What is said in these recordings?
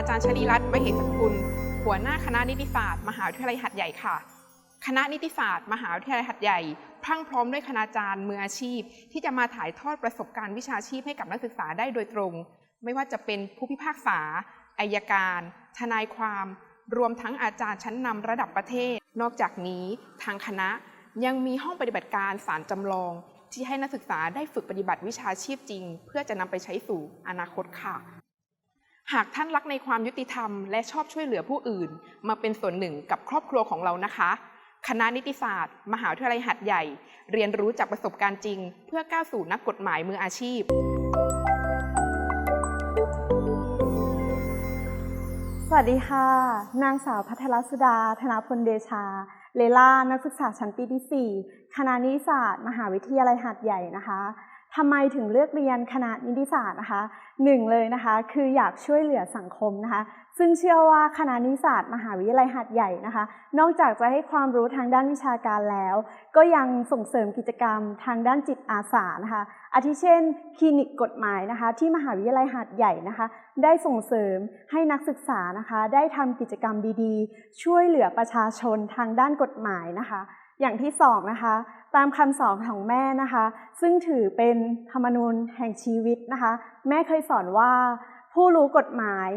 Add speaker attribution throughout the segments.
Speaker 1: าจารัตน์มเหสกุล หัวหน้าคณะนิติศาสตร์มหาวิทยาลัยหัดใหญ่ค่ะ คณะนิติศาสตร์ มหาวิทยาลัยหัดใหญ่พรั่งพร้อมด้วยคณาจารย์มืออาชีพ ที่จะมาถ่ายทอดประสบการณ์วิชาชีพให้กับนักศึกษาได้โดยตรง ไม่ว่าจะเป็นผู้พิพากษาอายการ ทนายความ รวมทั้งอาจารย์ชั้นนำระดับประเทศ นอกจากนี้ทางคณะยังมีห้องปฏิบัติการสารจำลอง ที่ให้นักศึกษาได้ฝึกปฏิบัติวิชาชีพจริง เพื่อจะนำไปใช้สู่อนาคตค่ะ หากท่านรักในความยุติธรรม และชอบช่วยเหลือผู้อื่น มาเป็นส่วนหนึ่งกับครอบครัวของเรานะคะ คณะนิติศาสตร์ มหาวิทยาลัยหัดใหญ่ เรียนรู้จากประสบการณ์จริง เพื่อก้าวสู่นักกฎหมายมืออาชีพ
Speaker 2: สวัสดีค่ะ นางสาวพัทรสุดา ธนาพลเดชา เลล่านักศึกษาชั้นปีที่ 4 คณะนิติศาสตร์ มหาวิทยาลัยหาดใหญ่นะคะ ทำไมถึงเลือกเรียนคณะนิติศาสตร์นะคะหนึ่งเลยนะคะคืออยากช่วยเหลือสังคมนะคะ ซึ่งเชื่อว่าคณะนิติศาสตร์ มหาวิทยาลัยหาดใหญ่นะคะ นอกจากจะให้ความรู้ทางด้านวิชาการแล้ว ก็ยังส่งเสริมกิจกรรมทางด้านจิตอาสานะคะอาทิเช่น คลินิกกฎหมายนะคะ ที่มหาวิทยาลัยหาดใหญ่นะคะ ได้ส่งเสริมให้นักศึกษานะคะ ได้ทำกิจกรรมดีๆ ช่วยเหลือประชาชนทางด้านกฎหมายนะคะ อย่างที่สองนะคะ ตามคำสอนของแม่นะคะ ซึ่งถือเป็นธรรมนูญแห่งชีวิตนะคะ แม่เคยสอนว่า ผู้รู้กฎหมาย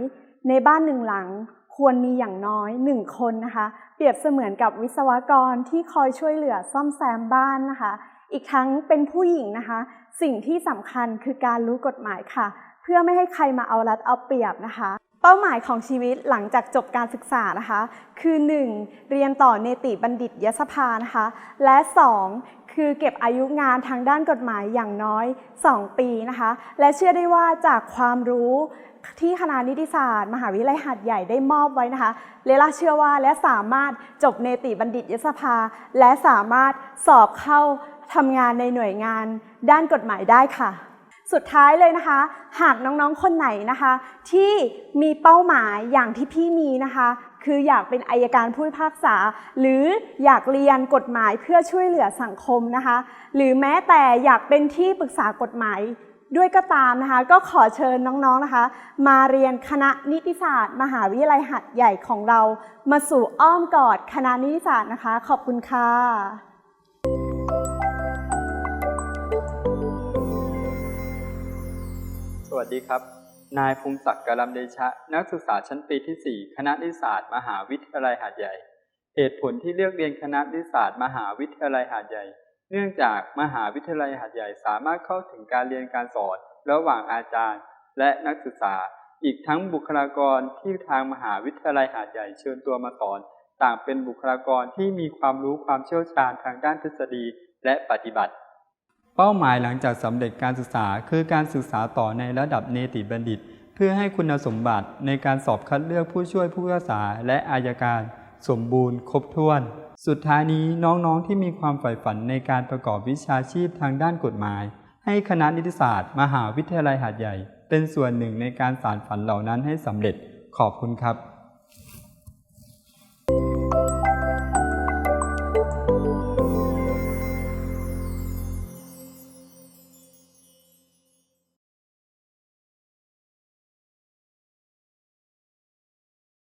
Speaker 2: ในบ้านหนึ่งหลังควรมีอย่างน้อยหนึ่งคนนะคะ เปรียบเสมือนกับวิศวกรที่คอยช่วยเหลือซ่อมแซมบ้านนะคะ อีกทั้งเป็นผู้หญิงนะคะ สิ่งที่สำคัญคือการรู้กฎหมายค่ะ เพื่อไม่ให้ใครมาเอารัดเอาเปรียบนะคะ เป้าหมายของชีวิตหลังจากจบการศึกษานะคะ คือ 1. เรียนต่อเนติบัณฑิตยสภานะคะ และ 2. คือเก็บอายุงานทางด้านกฎหมายอย่างน้อย 2 ปีนะคะ และเชื่อได้ว่าจากความรู้ที่คณะนิติศาสตร์ มหาวิทยาลัยหาดใหญ่ได้มอบไว้นะคะ เลล่าเชื่อว่าและสามารถจบเนติบัณฑิตยสภา และสามารถสอบเข้าทำงานในหน่วยงานด้านกฎหมายได้ค่ะ สุดท้ายเลยนะคะ หากน้องๆ คนไหนนะคะ ที่มีเป้าหมายอย่างที่พี่มีนะคะ คืออยากเป็นอายการผู้พิพากษา หรืออยากเรียนกฎหมายเพื่อช่วยเหลือสังคมนะคะ หรือแม้แต่อยากเป็นที่ปรึกษากฎหมายด้วยก็ตามนะคะ ก็ขอเชิญน้องๆนะคะ มาเรียนคณะนิติศาสตร์ มหาวิทยาลัยหัดใหญ่ของเรา มาสู่อ้อมกอดคณะนิติศาสตร์นะคะ ขอบคุณค่ะ
Speaker 3: วัสดีครับ นายพงศักดิ์กาลัมเดชะ นักศึกษาชั้นปีที่ 4 คณะนิติศาสตร์มหาวิทยาลัยหาดใหญ่ เหตุผลที่เลือกเรียนคณะนิติศาสตร์มหาวิทยาลัยหาดใหญ่ เนื่องจากมหาวิทยาลัยหาดใหญ่สามารถเข้าถึงการเรียนการสอน ระหว่างอาจารย์ และนักศึกษา อีกทั้งบุคลากรที่ทางมหาวิทยาลัยหาดใหญ่เชิญตัวมาสอน ต่างเป็นบุคลากรที่มีความรู้ความเชี่ยวชาญทางด้านทฤษฎีและปฏิบัติ เป้าหมายหลังจากสำเร็จการศึกษาคือการศึกษาต่อในระดับเนติบัณฑิต เพื่อให้คุณสมบัติในการสอบคัดเลือกผู้ช่วยผู้พิพากษาและอายการ สมบูรณ์ ครบถ้วน สุดท้ายนี้น้องๆที่มีความใฝ่ฝันในการประกอบวิชาชีพทางด้านกฎหมาย ให้คณะนิติศาสตร์ มหาวิทยาลัยหาดใหญ่ เป็นส่วนหนึ่งในการสานฝันเหล่านั้นให้สำเร็จขอบคุณครับ